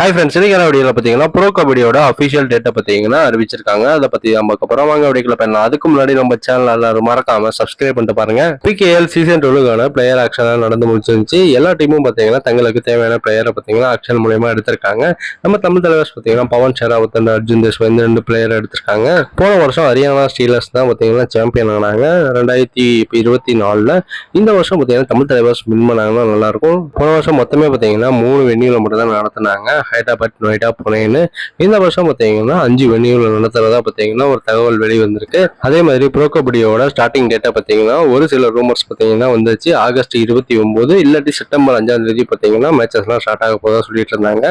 Hi friends இன்னைக்கு வீடியோவில் பார்த்தீங்கன்னா ப்ரோ கபடியோட அஃபிஷியல் டேட்டை பார்த்தீங்கன்னா அறிவிச்சிருக்காங்க. அதை பற்றி நம்ம அப்புறம் வாங்க வீடியோக்குள்ள பண்ணலாம் அதுக்கு முன்னாடி நம்ம சேனல் எல்லாரும் மறக்காம சப்ஸ்கிரைப் பண்ணிட்டு பாருங்க. பிகேஎல் சீசன் டூலுக்கான பிளேயர் ஆக்ஷனாக நடந்து முடிச்சிருந்துச்சு எல்லா டீமும் பார்த்தீங்கன்னா தங்களுக்கு தேவையான பிளேயரை பார்த்தீங்கன்னா ஆக்ஷன் மூலியமா எடுத்திருக்காங்க. நம்ம தமிழ் தலைவர்ஸ் பார்த்தீங்கன்னா பவன் ஷெராவத் அண்ட் அர்ஜுன் தேஷ்வா இந்த ரெண்டு பிளேயர் எடுத்திருக்காங்க. போன வருஷம் ஹரியானா ஸ்டீலர்ஸ் தான் பார்த்தீங்கன்னா சாம்பியன் ஆனாங்க. ரெண்டாயிரத்தி இருபத்தி நாலில் இந்த வருஷம் பார்த்தீங்கன்னா தமிழ் தலைவர்ஸ் வின் பண்ணாங்கன்னா நல்லாயிருக்கும் போன வருஷம் மொத்தமே பார்த்தீங்கன்னா மூணு வெண்ணியூல மட்டும் தான் நடத்தினாங்க. ஹைதராபாத் நொய்டா புனேன்னு இந்த வருஷம் பார்த்தீங்கன்னா அஞ்சு வெண்ணியூல நடத்துறதா பார்த்தீங்கன்னா ஒரு தகவல் வெளி வந்திருக்கு அதே மாதிரி புரோக்கபடியோட ஸ்டார்டிங் டேட்டா பார்த்தீங்கன்னா ஒரு சில ரூமர்ஸ் பார்த்தீங்கன்னா வந்துச்சு. ஆகஸ்ட் இருபத்தி ஒம்பது இல்லாட்டி செப்டம்பர் அஞ்சாம் தேதி பார்த்தீங்கன்னா மேட்சஸ்லாம் ஸ்டார்ட் ஆக போதா சொல்லிட்டு இருந்தாங்க.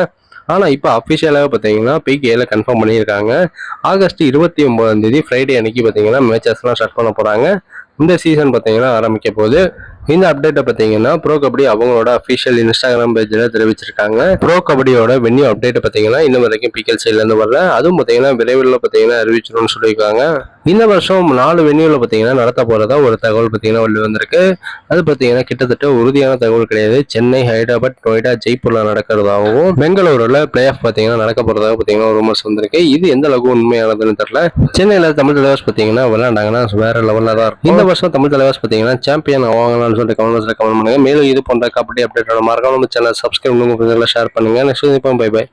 ஆனால் இப்போ அஃபிஷியலாக பார்த்தீங்கன்னா பிகேல கன்ஃபார்ம் பண்ணியிருக்காங்க. ஆகஸ்ட் இருபத்தி ஒம்பதாம் தேதி ஃப்ரைடே அன்னைக்கு பார்த்தீங்கன்னா மேட்சஸ்லாம் ஸ்டார்ட் பண்ண போகிறாங்க இந்த சீசன் பார்த்தீங்கன்னா ஆரம்பிக்க போகுது. இந்த அப்டேட்டை பார்த்தீங்கன்னா ப்ரோ கபடி அவங்களோட அஃபிஷியல் இன்ஸ்டாகிராம் பேஜில் தெரிவிச்சிருக்காங்க. ப்ரோ கபடியோட வென்யூ அப்டேட்டை பார்த்தீங்கன்னா இன்னும் வரைக்கும் பிகல் சைட்லேருந்து வரல. அதுவும் பார்த்தீங்கன்னா விரைவில் பார்த்தீங்கன்னா அறிவிச்சிடும்னு சொல்லியிருக்காங்க. இந்த வருஷம் நாலு வென்யூவில் பார்த்தீங்கன்னா நடத்த போகிறதா ஒரு தகவல் பார்த்தீங்கன்னா வெளி வந்திருக்கு. அது பார்த்தீங்கன்னா கிட்டத்தட்ட உறுதியான தகவல் கிடையாது. சென்னை ஹைதராபாத் நொய்டா ஜெய்ப்பூரில் நடக்கிறதாகவும் பெங்களூரில் பிளே ஆஃப் பார்த்தீங்கன்னா நடக்க போகிறதாக பார்த்தீங்கன்னா ரூமர்ஸ் வந்திருக்கு. இது எந்த அளவுக்கு உண்மையானதுன்னு தெரியல. சென்னையில் தமிழ் தலைவர்ஸ் பார்த்தீங்கன்னா விளையாண்டாங்கன்னா வேற லெவலில் தான் இருக்கும். இந்த வருஷம் தமிழ் தலைவர்ஸ் பார்த்தீங்கன்னா சாம்பியன் ஆவாங்கன்னு சொல்லிட்டு கமெண்ட் கமெண்ட் பண்ணுங்க. மேலும் இது போன்ற கபடி அப்டேட் மறக்காம நம்ம சேனல் சப்ஸ்கிரைப் பண்ணுங்க. ஷேர் பண்ணுங்க. Next bye bye